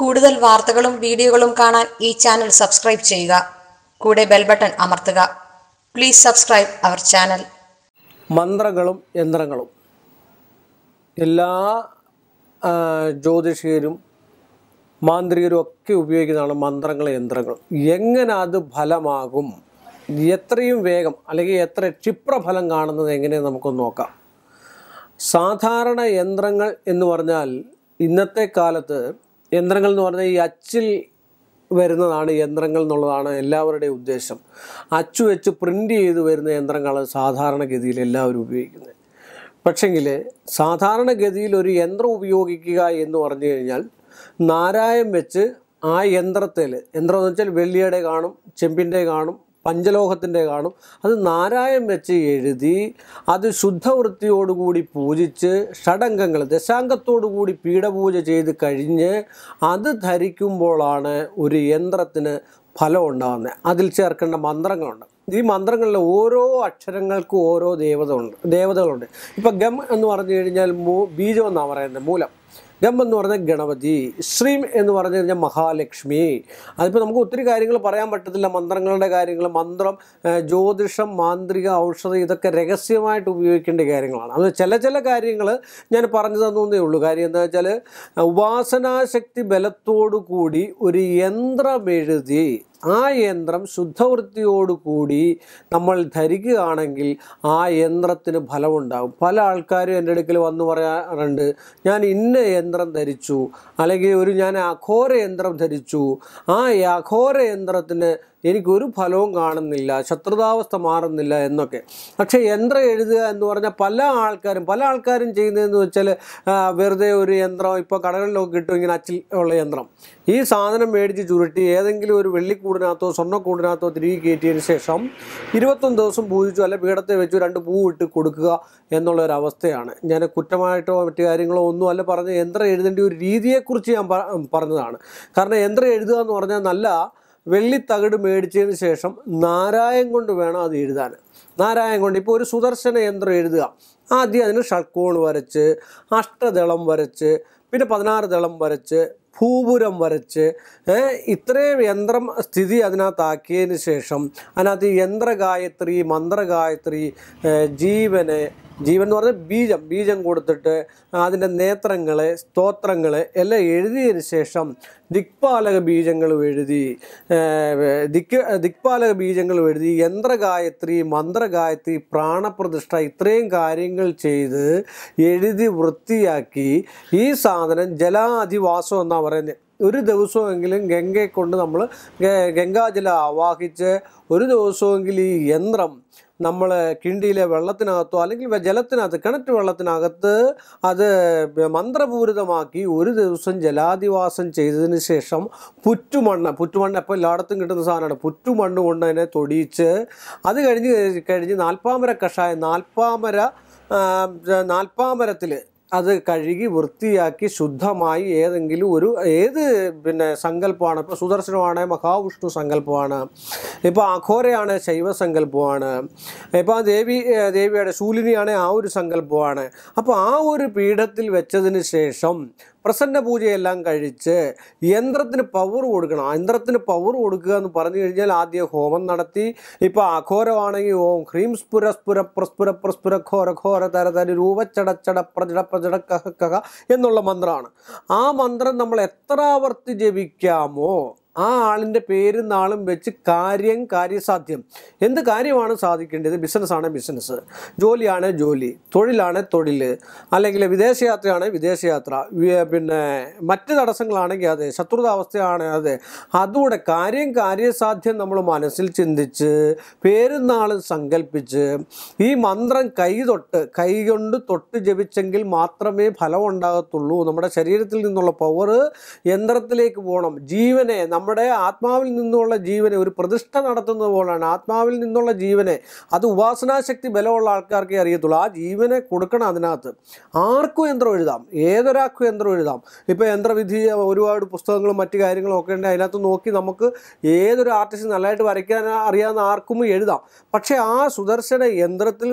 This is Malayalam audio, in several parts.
കൂടുതൽ വാർത്തകളും വീഡിയോകളും കാണാൻ ഈ ചാനൽ സബ്സ്ക്രൈബ് ചെയ്യുക. കൂടെ ബെൽ ബട്ടൺ അമർത്തുക. Please subscribe our channel. മന്ത്രങ്ങളും യന്ത്രങ്ങളും. എല്ലാ ജ്യോതിഷികരും മാന്ത്രികരും ഒക്കെ ഉപയോഗിക്കുന്നതാണ് മന്ത്രങ്ങൾ യന്ത്രങ്ങൾ എങ്ങനെ അത് ഫലമാകും? എത്രയും വേഗം അല്ലെങ്കിൽ എത്ര ക്ഷിപ്രഫലം കാണുന്നത് എങ്ങനെ നമുക്കൊന്ന് നോക്കാം. സാധാരണ യന്ത്രങ്ങൾ എന്ന് പറഞ്ഞാൽ ഇന്നത്തെ കാലത്ത് യന്ത്രങ്ങൾ എന്ന് പറഞ്ഞാൽ ഈ അച്ചിൽ വരുന്നതാണ് യന്ത്രങ്ങൾ എന്നുള്ളതാണ് എല്ലാവരുടെയും ഉദ്ദേശം. അച്ചു വെച്ച് പ്രിന്റ് ചെയ്ത് വരുന്ന യന്ത്രങ്ങൾ സാധാരണഗതിയിൽ എല്ലാവരും ഉപയോഗിക്കുന്നത്. പക്ഷെങ്കിൽ സാധാരണഗതിയിൽ ഒരു യന്ത്രം ഉപയോഗിക്കുക എന്ന് പറഞ്ഞു കഴിഞ്ഞാൽ നാരായം വെച്ച് ആ യന്ത്രത്തിൽ യന്ത്രം എന്ന് വെച്ചാൽ വെള്ളിയുടെ കാണും ചെമ്പിന്റെ കാണും പഞ്ചലോഹത്തിന്റെ കാണും. അത് നാരായം വെച്ച് എഴുതി അത് ശുദ്ധവൃത്തിയോടുകൂടി പൂജിച്ച് ഷടംഗങ്ങൾ ദശാംഗത്തോടുകൂടി പീഠപൂജ ചെയ്ത് കഴിഞ്ഞ് അത് ധരിക്കുമ്പോഴാണ് ഒരു യന്ത്രത്തിന് ഫലം ഉണ്ടാകുന്നത്. അതിൽ ചേർക്കേണ്ട മന്ത്രങ്ങളുണ്ട്. ഈ മന്ത്രങ്ങളിലെ ഓരോ അക്ഷരങ്ങൾക്കും ഓരോ ദേവത ഉണ്ട് ദേവതകളുണ്ട്. ഇപ്പം ഗം എന്ന് പറഞ്ഞു കഴിഞ്ഞാൽ മൂ ബീജം എന്നാണ് പറയുന്നത് മൂലം. ഗം എന്ന് പറഞ്ഞാൽ ഗണപതി ശ്രീം എന്ന് പറഞ്ഞു കഴിഞ്ഞാൽ മഹാലക്ഷ്മി. അതിപ്പോൾ നമുക്ക് ഒത്തിരി കാര്യങ്ങൾ പറയാൻ പറ്റത്തില്ല. മന്ത്രങ്ങളുടെ കാര്യങ്ങൾ മന്ത്രം ജ്യോതിഷം മാന്ത്രിക ഔഷധം ഇതൊക്കെ രഹസ്യമായിട്ട് ഉപയോഗിക്കേണ്ട കാര്യങ്ങളാണ്. അത് ചില ചില കാര്യങ്ങൾ ഞാൻ പറഞ്ഞു തന്നേ ഉള്ളൂ. കാര്യം എന്താ വെച്ചാൽ ഉപാസനാശക്തി ബലത്തോടു കൂടി ഒരു യന്ത്രം എഴുതി ആ യന്ത്രം ശുദ്ധവൃത്തിയോടുകൂടി നമ്മൾ ധരിക്കുകയാണെങ്കിൽ ആ യന്ത്രത്തിന് ഫലമുണ്ടാകും. പല ആൾക്കാരും എന്റെ അടുക്കൽ വന്ന് പറയാറുണ്ട് ഞാൻ ഇന്ന യന്ത്രം ധരിച്ചു അല്ലെങ്കിൽ ഒരു ഞാൻ അഘോര യന്ത്രം ധരിച്ചു ആ അഘോര യന്ത്രത്തിന് എനിക്കൊരു ഫലവും കാണുന്നില്ല ശത്രുതാവസ്ഥ മാറുന്നില്ല എന്നൊക്കെ. പക്ഷേ യന്ത്രം എഴുതുക എന്ന് പറഞ്ഞാൽ പല ആൾക്കാരും പല ആൾക്കാരും ചെയ്യുന്നതെന്ന് വെച്ചാൽ വെറുതെ ഒരു യന്ത്രം ഇപ്പോൾ കടകളിലൊക്കെ കിട്ടും ഇങ്ങനെ അച്ചിൽ ഉള്ള യന്ത്രം. ഈ സാധനം മേടിച്ച് ചുരുട്ടി ഏതെങ്കിലും ഒരു വെള്ളിക്കൂടിനകത്തോ സ്വർണക്കൂടിനകത്തോ തിരികെ കയറ്റിയതിന് ശേഷം ഇരുപത്തൊന്ന് ദിവസം പൂജിച്ചു അല്ലെ പീഠത്തെ വെച്ചു രണ്ട് പൂ ഇട്ട് കൊടുക്കുക എന്നുള്ളൊരവസ്ഥയാണ് ഞാൻ കുറ്റമായിട്ടോ മറ്റു കാര്യങ്ങളോ ഒന്നും അല്ല പറഞ്ഞ യന്ത്രം എഴുതേണ്ട ഒരു രീതിയെക്കുറിച്ച് ഞാൻ പറഞ്ഞതാണ്. കാരണം യന്ത്രം എഴുതുക എന്ന് പറഞ്ഞാൽ നല്ല വെള്ളിത്തകിട് മേടിച്ചതിന് ശേഷം നാരായം കൊണ്ട് വേണം അത് എഴുതാൻ. നാരായം കൊണ്ട് ഇപ്പോൾ ഒരു സുദർശന യന്ത്രം എഴുതുക. ആദ്യം അതിന് ഷൾക്കോൺ വരച്ച് അഷ്ടദളം വരച്ച് പിന്നെ പതിനാറ് ദളം വരച്ച് ഭൂപുരം വരച്ച് ഇത്രയും യന്ത്രം സ്ഥിതി അതിനകത്താക്കിയതിന് ശേഷം അതിനകത്ത് യന്ത്രഗായത്രി മന്ത്രഗായത്രി ജീവന് ജീവൻ എന്ന് പറഞ്ഞാൽ ബീജം ബീജം കൊടുത്തിട്ട് അതിന്റെ നേത്രങ്ങളെ സ്തോത്രങ്ങളെ എല്ലാം എഴുതിയതിന് ശേഷം ദിക്പാലക ബീജങ്ങളും എഴുതി ദിക് ദിക്പാലക ബീജങ്ങളും എഴുതി യന്ത്രഗായത്രി മന്ത്രഗായത്രി പ്രാണപ്രതിഷ്ഠ ഇത്രയും കാര്യങ്ങൾ ചെയ്ത് എഴുതി വൃത്തിയാക്കി ഈ സാധനം ജലാധിവാസം എന്നാണ് പറയുന്നത് ഒരു ദിവസമെങ്കിലും ഗംഗയെ കൊണ്ട് നമ്മൾ ഗംഗാജല ആവാഹിച്ച് ഒരു ദിവസമെങ്കിലും ഈ യന്ത്രം നമ്മൾ കിണ്ടിയിലെ വെള്ളത്തിനകത്തോ അല്ലെങ്കിൽ ജലത്തിനകത്ത് കിണറ്റ് വെള്ളത്തിനകത്ത് അത് മന്ത്രപൂരിതമാക്കി ഒരു ദിവസം ജലാധിവാസം ചെയ്തതിന് ശേഷം പുറ്റുമണ്ണ് പുറ്റുമണ്ണ് എപ്പോൾ എല്ലായിടത്തും കിട്ടുന്ന സാധനമാണ്. പുറ്റുമണ്ണ് കൊണ്ട് അതിനെ തൊടിയിച്ച് അത് കഴിഞ്ഞ് കഴിഞ്ഞ് നാൽപ്പാമര കഷായം നാൽപ്പാമര നാൽപ്പാമരത്തിൽ അത് കഴുകി വൃത്തിയാക്കി ശുദ്ധമായി ഏതെങ്കിലും ഒരു ഏത് പിന്നെ സങ്കല്പമാണ്? ഇപ്പോൾ സുദർശനമാണ് മഹാവിഷ്ണു സങ്കല്പമാണ് ഇപ്പോൾ അഘോരയാണ് ശൈവ സങ്കല്പമാണ് ഇപ്പോൾ ദേവി ദേവിയുടെ ശൂലിനിയാണ് ആ ഒരു സങ്കല്പമാണ്. അപ്പോൾ ആ ഒരു പീഠത്തിൽ വെച്ചതിന് ശേഷം പ്രസന്ന പൂജയെല്ലാം കഴിച്ച് യന്ത്രത്തിന് പവർ കൊടുക്കണം. യന്ത്രത്തിന് പവർ കൊടുക്കുക എന്ന് പറഞ്ഞു കഴിഞ്ഞാൽ ആദ്യം ഹോമം നടത്തി. ഇപ്പോൾ അഘോരമാണെങ്കിൽ ഓം ഹ്രീം സ്ഫുര സ്ഫുര പ്രസ്ഫുര പ്രസ്ഫുര ഘോര ഘോര തര തര രൂപച്ചടച്ചട പ്രജട പ്രജട കഹ കഹ എന്നുള്ള മന്ത്രമാണ്. ആ മന്ത്രം നമ്മൾ എത്ര ആവർത്തി ജപിക്കാമോ ആ ആളിന്റെ പേരും നാളും വെച്ച് കാര്യം കാര്യസാധ്യം. എന്ത് കാര്യമാണ് സാധിക്കേണ്ടത്? ബിസിനസ്സാണ് ബിസിനസ് ജോലിയാണ് ജോലി. തൊഴിലാണ് തൊഴിൽ അല്ലെങ്കിൽ വിദേശയാത്രയാണ് വിദേശയാത്ര. പിന്നെ മറ്റ് തടസ്സങ്ങളാണെങ്കിൽ അതെ ശത്രുതാവസ്ഥയാണ് അതെ. അതുകൂടെ കാര്യം കാര്യസാധ്യം നമ്മൾ മനസ്സിൽ ചിന്തിച്ച് പേരും നാളും സങ്കല്പിച്ച് ഈ മന്ത്രം കൈ തൊട്ട് കൈ കൊണ്ട് തൊട്ട് ജപിച്ചെങ്കിൽ മാത്രമേ ഫലം ഉണ്ടാകത്തുള്ളൂ. നമ്മുടെ ശരീരത്തിൽ നിന്നുള്ള പവർ യന്ത്രത്തിലേക്ക് പോകണം. ജീവനെ നമ്മുടെ ആത്മാവിൽ നിന്നുള്ള ജീവനെ ഒരു പ്രതിഷ്ഠ നടത്തുന്നത് പോലെയാണ് ആത്മാവിൽ നിന്നുള്ള ജീവനെ. അത് ഉപാസനാശക്തി ബലമുള്ള ആൾക്കാർക്കേ അറിയത്തുള്ളൂ. ആ ജീവനെ കൊടുക്കണം അതിനകത്ത്. ആർക്കും യന്ത്രം എഴുതാം? ഏതൊരാൾക്കും യന്ത്രം എഴുതാം? ഇപ്പോൾ യന്ത്രവിധി ഒരുപാട് പുസ്തകങ്ങളും മറ്റു കാര്യങ്ങളും ഒക്കെ ഉണ്ട്. അതിനകത്ത് നോക്കി നമുക്ക് ഏതൊരു ആർട്ടിസ്റ്റ് നല്ലതായിട്ട് വരയ്ക്കാൻ അറിയാവുന്ന ആർക്കും എഴുതാം. പക്ഷേ ആ സുദർശന യന്ത്രത്തിൽ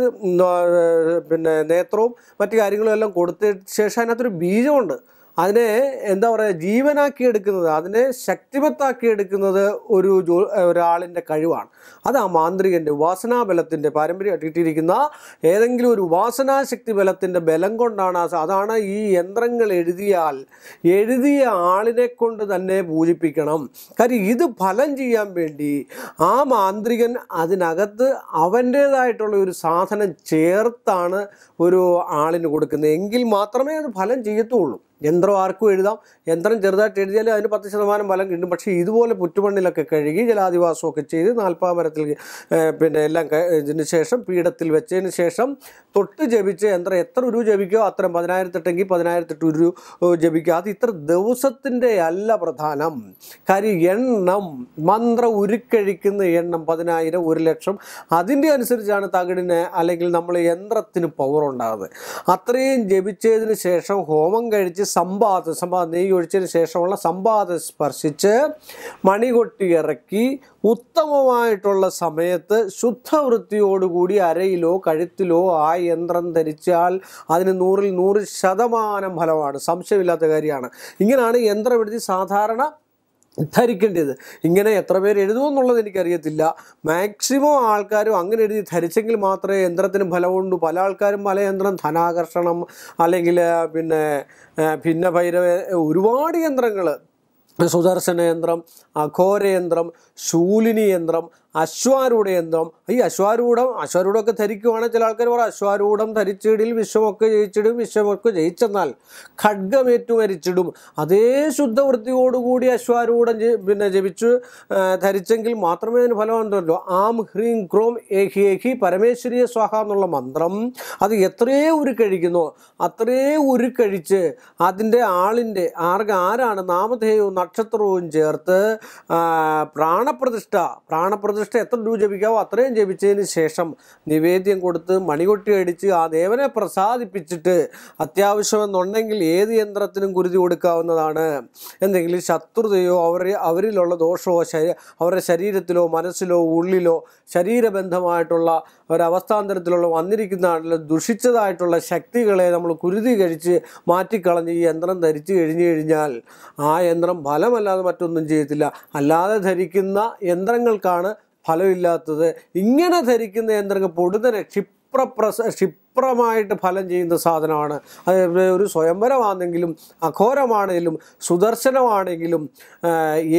പിന്നെ നേത്രവും മറ്റു കാര്യങ്ങളും എല്ലാം കൊടുത്ത ശേഷം അതിനകത്തൊരു ബീജമുണ്ട്. അതിനെ എന്താ പറയുക ജീവനാക്കി എടുക്കുന്നത് അതിനെ ശക്തിമത്താക്കി എടുക്കുന്നത് ഒരു ജോ ഒരാളിന്റെ കഴിവാണ്. അത് ആ മാന്ത്രികന്റെ ഉപാസനാബലത്തിന്റെ പാരമ്പര്യമായിട്ട് കിട്ടിയിരിക്കുന്ന ഏതെങ്കിലും ഒരു ഉപാസനാശക്തി ബലത്തിന്റെ ബലം കൊണ്ടാണ് അതാണ് ഈ യന്ത്രങ്ങൾ എഴുതിയാൽ എഴുതിയ ആളിനെ കൊണ്ട് തന്നെ പൂജിപ്പിക്കണം. കാര്യം ഇത് ഫലം ചെയ്യാൻ വേണ്ടി ആ മാന്ത്രികൻ അതിനകത്ത് അവന്റേതായിട്ടുള്ള ഒരു സാധനം ചേർത്താണ് ഒരു ആളിന് കൊടുക്കുന്നത്. എങ്കിൽ മാത്രമേ അത് ഫലം ചെയ്യത്തുള്ളൂ. യന്ത്രം ആർക്കും എഴുതാം. യന്ത്രം ചെറുതായിട്ട് എഴുതിയാൽ അതിന് പത്ത് ശതമാനം ഫലം കിട്ടും. പക്ഷേ ഇതുപോലെ പുറ്റുമണ്ണിലൊക്കെ കഴുകി ജലാധിവാസമൊക്കെ ചെയ്ത് നാൽപ്പാമരത്തിൽ പിന്നെ എല്ലാം ഇതിന് ശേഷം പീഠത്തിൽ വെച്ചതിന് ശേഷം തൊട്ട് ജപിച്ച് യന്ത്രം എത്ര ഉരു ജപിക്കോ അത്ര പതിനായിരത്തെട്ടെങ്കിൽ പതിനായിരത്തെട്ട് ഉരു ജപിക്കുക. അത് ഇത്ര ദിവസത്തിന്റെ അല്ല പ്രധാനം. കാര്യം എണ്ണം മന്ത്ര ഉരുക്കഴിക്കുന്ന എണ്ണം പതിനായിരം ഒരു ലക്ഷം. അതിന്റെ അനുസരിച്ചാണ് തകിടിന് അല്ലെങ്കിൽ നമ്മൾ യന്ത്രത്തിന് പവർ ഉണ്ടാകുന്നത് അത്രയും ജപിച്ചതിന് ശേഷം ഹോമം കഴിച്ച് സമ്പാദ സമ്പാദ നെയ്യ് ഒഴിച്ചതിന് ശേഷമുള്ള സമ്പാദം സ്പർശിച്ച് മണികൊട്ടി ഇറക്കി ഉത്തമമായിട്ടുള്ള സമയത്ത് ശുദ്ധവൃത്തിയോടുകൂടി അരയിലോ കഴുത്തിലോ ആ യന്ത്രം ധരിച്ചാൽ അതിന് നൂറിൽ നൂറ് ശതമാനം ഫലമാണ്. സംശയമില്ലാത്ത കാര്യമാണ്. ഇങ്ങനെയാണ് യന്ത്രം എടുത്ത് സാധാരണ ധരിക്കേണ്ടത്. ഇങ്ങനെ എത്ര പേര് എഴുതുമെന്നുള്ളത് എനിക്കറിയത്തില്ല. മാക്സിമം ആൾക്കാരും അങ്ങനെ എഴുതി ധരിച്ചെങ്കിൽ മാത്രമേ യന്ത്രത്തിന് ഫലമുണ്ട് പല ആൾക്കാരും പല യന്ത്രം ധനാകർഷണം അല്ലെങ്കിൽ പിന്നെ ഭിന്ന ഭൈരവ ഒരുപാട് യന്ത്രങ്ങൾ സുദർശന യന്ത്രം അഘോരയന്ത്രം ശൂലിനി യന്ത്രം അശ്വാരൂഢ യന്ത്രം ഈ അശ്വാരൂഢം അശ്വാരൂഢമൊക്കെ ധരിക്കുവാണെങ്കിൽ ചില ആൾക്കാർ പറയും അശ്വാരൂഢം ധരിച്ചിടിൽ വിശ്വമൊക്കെ ജയിച്ചിടും വിശ്വമൊക്കെ ജയിച്ചെന്നാൽ ഖഡ്ഗമേറ്റു മരിച്ചിടും. അതേ ശുദ്ധവൃത്തിയോടുകൂടി അശ്വാരൂഢം പിന്നെ ജപിച്ചു ധരിച്ചെങ്കിൽ മാത്രമേ അതിന് ഫലം ഉണ്ടല്ലോ. ആം ഹ്രീം ക്രോം ഏഹി ഏഹി പരമേശ്വരീയ സ്വാഹ എന്നുള്ള മന്ത്രം അത് എത്രയേ ഉരുക്കഴിക്കുന്നു. അത്രേ ഉരുക്കഴിച്ച് അതിന്റെ ആളിന്റെ ആർക്ക് ആരാണ്? നാമധേയവും നക്ഷത്രവും ചേർത്ത് പ്രാണപ്രതിഷ്ഠ പ്രാണപ്രതിഷ്ഠ പ്രാണപ്രതിഷ്ഠ എത്ര രൂപ ജപിക്കാവോ അത്രയും ജപിച്ചതിന് ശേഷം നിവേദ്യം കൊടുത്ത് മണികൊട്ടി അടിച്ച് ആ ദേവനെ പ്രസാദിപ്പിച്ചിട്ട് അത്യാവശ്യമെന്നുണ്ടെങ്കിൽ ഏത് യന്ത്രത്തിനും കുരുതി കൊടുക്കാവുന്നതാണ്. എന്തെങ്കിലും ശത്രുതയോ അവർ അവരിലുള്ള ദോഷമോ അവരുടെ ശരീരത്തിലോ മനസ്സിലോ ഉള്ളിലോ ശരീരബന്ധമായിട്ടുള്ള ഒരവസ്ഥാന്തരത്തിലുള്ള വന്നിരിക്കുന്നതായിട്ടുള്ള ദുഷിച്ചതായിട്ടുള്ള ശക്തികളെ നമ്മൾ കുരുതി കഴിച്ച് മാറ്റിക്കളഞ്ഞ് ഈ യന്ത്രം ധരിച്ചു കഴിഞ്ഞു കഴിഞ്ഞാൽ ആ യന്ത്രം ഫലമല്ലാതെ മറ്റൊന്നും ചെയ്യത്തില്ല. അല്ലാതെ ധരിക്കുന്ന യന്ത്രങ്ങൾക്കാണ് ഫലമില്ലാത്തത് ഇങ്ങനെ ധരിക്കുന്ന യന്ത്രങ്ങൾ പൊടുന്നനെ ക്ഷിപ്രപ്രസ ക്ഷിപ്രമായിട്ട് ഫലം ചെയ്യുന്ന സാധനമാണ്. അത് ഒരു സ്വയംവരമാണെങ്കിലും അഘോരമാണെങ്കിലും സുദർശനമാണെങ്കിലും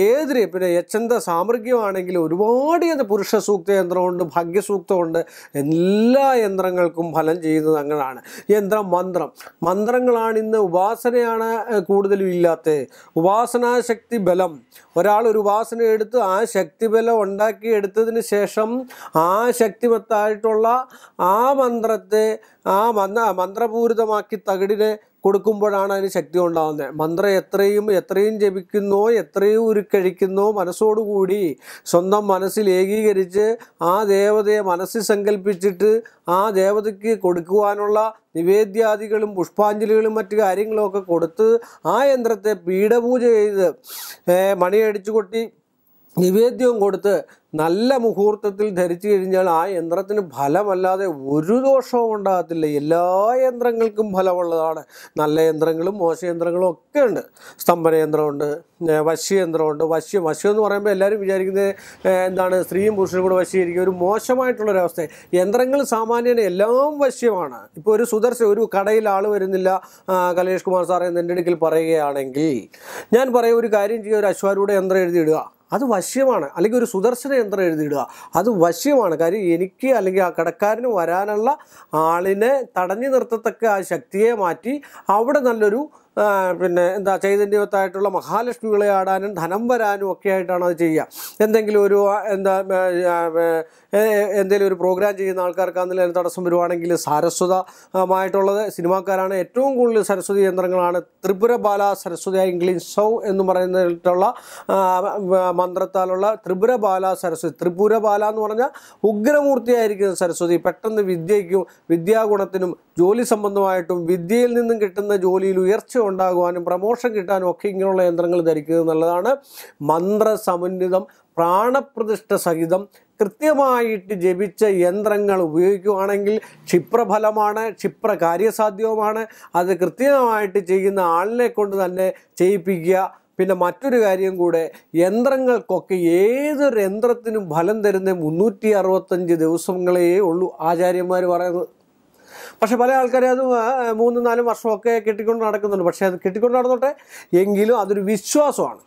ഏത് പിന്നെ യച്ഛന്ത സാമൃഗ്യമാണെങ്കിലും ഒരുപാട് പുരുഷ സൂക്ത യന്ത്രമുണ്ട് ഭാഗ്യസൂക്തമുണ്ട്. എല്ലാ യന്ത്രങ്ങൾക്കും ഫലം ചെയ്യുന്നത് അങ്ങനെയാണ്. യന്ത്രം മന്ത്രം. മന്ത്രങ്ങളാണ് ഇന്ന് ഉപാസനയാണ് കൂടുതലും ഇല്ലാത്തത്. ഉപാസനാശക്തി ബലം. ഒരാൾ ഒരു ഉപാസന എടുത്ത് ആ ശക്തി ബലം ഉണ്ടാക്കി എടുത്തതിന് ശേഷം ആ ശക്തിമത്തായിട്ടുള്ള ആ മന്ത്രത്തെ ആ മന്ത്ര മന്ത്രപൂരിതമാക്കി തകിടിനെ കൊടുക്കുമ്പോഴാണ് അതിന് ശക്തി ഉണ്ടാകുന്നത്. മന്ത്രം എത്രയും എത്രയും ജപിക്കുന്നോ എത്രയും ഉരുക്കഴിക്കുന്നോ മനസ്സോടുകൂടി സ്വന്തം മനസ്സിൽ ഏകീകരിച്ച് ആ ദേവതയെ മനസ്സിൽ സങ്കല്പിച്ചിട്ട് ആ ദേവതയ്ക്ക് കൊടുക്കുവാനുള്ള നിവേദ്യാദികളും പുഷ്പാഞ്ജലികളും മറ്റു കാര്യങ്ങളുമൊക്കെ കൊടുത്ത് ആ യന്ത്രത്തെ പീഠപൂജ ചെയ്ത് മണിയടിച്ചു കൊട്ടി നിവേദ്യവും കൊടുത്ത് നല്ല മുഹൂർത്തത്തിൽ ധരിച്ചു കഴിഞ്ഞാൽ ആ യന്ത്രത്തിന് ഫലമല്ലാതെ ഒരു ദോഷവും ഉണ്ടാകത്തില്ല. എല്ലാ യന്ത്രങ്ങൾക്കും ഫലമുള്ളതാണ്. നല്ല യന്ത്രങ്ങളും മോശ യന്ത്രങ്ങളും ഒക്കെ ഉണ്ട്. സ്തംഭന യന്ത്രമുണ്ട് വശ്യയന്ത്രമുണ്ട് വശ്യം വശ്യം എന്ന് പറയുമ്പോൾ എല്ലാവരും വിചാരിക്കുന്നത് എന്താണ് സ്ത്രീയും പുരുഷനും കൂടെ വശീകരിക്കുക ഒരു മോശമായിട്ടുള്ളൊരവസ്ഥ. യന്ത്രങ്ങൾ സാമാന്യേന എല്ലാം വശ്യമാണ്. ഇപ്പോൾ ഒരു സുദർശൻ ഒരു കടയിൽ ആൾ വരുന്നില്ല കലേഷ് കുമാർ സാറേ എന്റെ അടുക്കൽ പറയുകയാണെങ്കിൽ ഞാൻ പറയും ഒരു കാര്യം ചെയ്യുക ഒരു അശ്വാരൂടെ യന്ത്രം എഴുതിയിടുക അത് വശ്യമാണ്. അല്ലെങ്കിൽ ഒരു സുദർശന യന്ത്രം എഴുതിയിടുക. അത് വശ്യമാണ്. കാര്യം എനിക്ക് അല്ലെങ്കിൽ ആ കടക്കാരന് വരാനുള്ള ആളിനെ തടഞ്ഞു നിർത്തത്തക്ക ആ ശക്തിയെ മാറ്റി അവിടെ നല്ലൊരു പിന്നെ എന്താ ചൈതന്യവത്തായിട്ടുള്ള മഹാലക്ഷ്മികളെ ആടാനും ധനം വരാനും ഒക്കെ ആയിട്ടാണ് അത് ചെയ്യുക. എന്തെങ്കിലും ഒരു എന്താ എന്തെങ്കിലും ഒരു പ്രോഗ്രാം ചെയ്യുന്ന ആൾക്കാർക്ക് അതിന് തടസ്സം വരുവാണെങ്കിൽ സാരസ്വതമായിട്ടുള്ളത് സിനിമാക്കാരാണ്. ഏറ്റവും കൂടുതൽ സരസ്വതി യന്ത്രങ്ങളാണ്. ത്രിപുര ബാല സരസ്വതി ഇംഗ്ലീഷ് സൗ എന്ന് പറയുന്നിട്ടുള്ള മന്ത്രത്താലുള്ള ത്രിപുര ബാല സരസ്വതി. ത്രിപുര ബാല എന്ന് പറഞ്ഞാൽ ഉഗ്രമൂർത്തിയായിരിക്കുന്ന സരസ്വതി. പെട്ടെന്ന് വിദ്യയ്ക്കും വിദ്യാഗുണത്തിനും ജോലി സംബന്ധമായിട്ടും വിദ്യയിൽ നിന്നും കിട്ടുന്ന ജോലിയിൽ ഉയർച്ച ഉണ്ടാകുവാനും പ്രമോഷൻ കിട്ടാനും ഒക്കെ ഇങ്ങനെയുള്ള യന്ത്രങ്ങൾ ധരിക്കുക എന്നുള്ളതാണ് മന്ത്രസമന്വിതം പ്രാണപ്രതിഷ്ഠ സഹിതം കൃത്യമായിട്ട് ജപിച്ച യന്ത്രങ്ങൾ ഉപയോഗിക്കുകയാണെങ്കിൽ ക്ഷിപ്രഫലമാണ് ക്ഷിപ്ര കാര്യസാധ്യവുമാണ് അത് കൃത്യമായിട്ട് ചെയ്യുന്ന ആളിനെ കൊണ്ട് തന്നെ ചെയ്യിപ്പിക്കുക. പിന്നെ മറ്റൊരു കാര്യം കൂടെ യന്ത്രങ്ങൾക്കൊക്കെ ഏതൊരു യന്ത്രത്തിനും ഫലം തരുന്ന മുന്നൂറ്റി അറുപത്തഞ്ച് ദിവസങ്ങളേ ഉള്ളൂ ആചാര്യന്മാർ പറയുന്നത്. പക്ഷെ പല ആൾക്കാരും അത് മൂന്നും നാല് വർഷമൊക്കെ കെട്ടിക്കൊണ്ട് നടക്കുന്നുണ്ട്. പക്ഷേ അത് കെട്ടിക്കൊണ്ട് നടന്നോട്ടെ? എങ്കിലും അതൊരു വിശ്വാസമാണ്.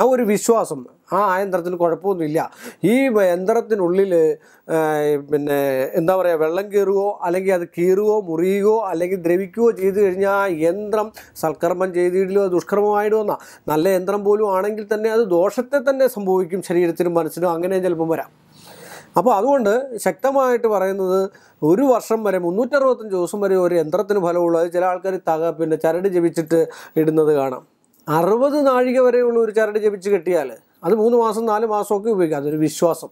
ആ ഒരു വിശ്വാസം ആ യന്ത്രത്തിന് കുഴപ്പമൊന്നുമില്ല. ഈ യന്ത്രത്തിനുള്ളിൽ പിന്നെ എന്താ പറയുക വെള്ളം കീറുകയോ അല്ലെങ്കിൽ അത് കീറുകയോ മുറിയുകയോ അല്ലെങ്കിൽ ദ്രവിക്കുകയോ ചെയ്തു കഴിഞ്ഞാൽ യന്ത്രം സൽക്കർമ്മം ചെയ്തിടില്ലോ ദുഷ്കർമ്മമായിടുമെന്നാ നല്ല യന്ത്രം പോലും ആണെങ്കിൽ തന്നെ അത് ദോഷത്തെ തന്നെ സംഭവിക്കും ശരീരത്തിനും മനസ്സിനും. അങ്ങനെ ചിലപ്പം വരാം. അപ്പോൾ അതുകൊണ്ട് ശക്തമായിട്ട് പറയുന്നത് ഒരു വർഷം വരെ മുന്നൂറ്ററുപത്തഞ്ച് ദിവസം വരെ ഒരു യന്ത്രത്തിന് ഫലമുള്ളത് ചില ആൾക്കാർ തക പിന്നെ ചരട് ജപിച്ചിട്ട് ഇടുന്നത് കാണാം. അറുപത് നാഴിക വരെയുള്ള ഒരു ചരട് ജപിച്ച് കെട്ടിയാൽ അത് മൂന്ന് മാസം നാല് മാസമൊക്കെ ഉപയോഗിക്കാം. അതൊരു വിശ്വാസം.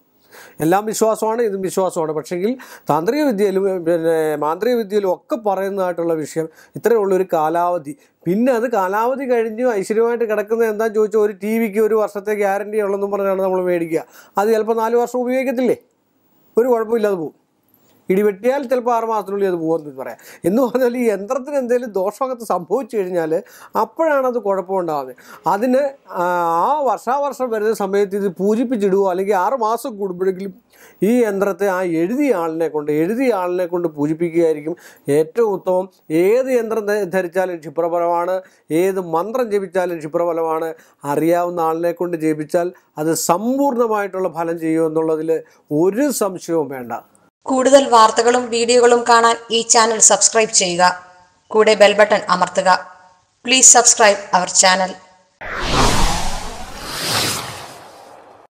എല്ലാം വിശ്വാസമാണ് ഇതും വിശ്വാസമാണ്. പക്ഷേങ്കിൽ താന്ത്രിക വിദ്യയിലും പിന്നെ മാന്ത്രിക വിദ്യയിലും ഒക്കെ പറയുന്നതായിട്ടുള്ള വിഷയം ഇത്രയേ ഉള്ളൂ ഒരു കാലാവധി. പിന്നെ അത് കാലാവധി കഴിഞ്ഞ് ഐശ്വര്യമായിട്ട് കിടക്കുന്നത് എന്താണെന്ന് ചോദിച്ചാൽ ഒരു ടി വിക്ക് ഒരു വർഷത്തെ ഗ്യാരണ്ടി ഉള്ളതെന്നും പറഞ്ഞാണ് നമ്മൾ മേടിക്കുക. അത് ചിലപ്പോൾ നാല് വർഷം ഉപയോഗിക്കത്തില്ലേ? ഒരു കുഴപ്പമില്ലാതെ പോകും ഇടിവെട്ടിയാൽ ചിലപ്പോൾ ആറ് മാസത്തിനുള്ളിൽ അത് പോകുമെന്ന് പറയാം. എന്ന് പറഞ്ഞാൽ ഈ യന്ത്രത്തിന് എന്തെങ്കിലും ദോഷമൊക്കെ സംഭവിച്ചു കഴിഞ്ഞാൽ അപ്പോഴാണ് അത് കുഴപ്പമുണ്ടാകുന്നത് അതിന് ആ വർഷാവർഷം വരുന്ന സമയത്ത് ഇത് പൂജിപ്പിച്ചിടുകയോ അല്ലെങ്കിൽ ആറ് മാസം കൂടുമ്പോഴെങ്കിലും ഈ യന്ത്രത്തെ ആ എഴുതിയ ആളിനെ കൊണ്ട് എഴുതിയ ആളിനെ കൊണ്ട് പൂജിപ്പിക്കുകയായിരിക്കും ഏറ്റവും ഉത്തമം. ഏത് യന്ത്രം ധരിച്ചാലും ക്ഷിപ്രഫലമാണ് ഏത് മന്ത്രം ജപിച്ചാലും ക്ഷിപ്രഫലമാണ് അറിയാവുന്ന ആളിനെ കൊണ്ട് ജപിച്ചാൽ അത് സമ്പൂർണമായിട്ടുള്ള ഫലം ചെയ്യുമെന്നുള്ളതിൽ ഒരു സംശയവും വേണ്ട. കൂടുതൽ വാർത്തകളും വീഡിയോകളും കാണാൻ ഈ ചാനൽ സബ്സ്ക്രൈബ് ചെയ്യുക. കൂടെ ബെൽ ബട്ടൺ അമർത്തുക. Please subscribe our channel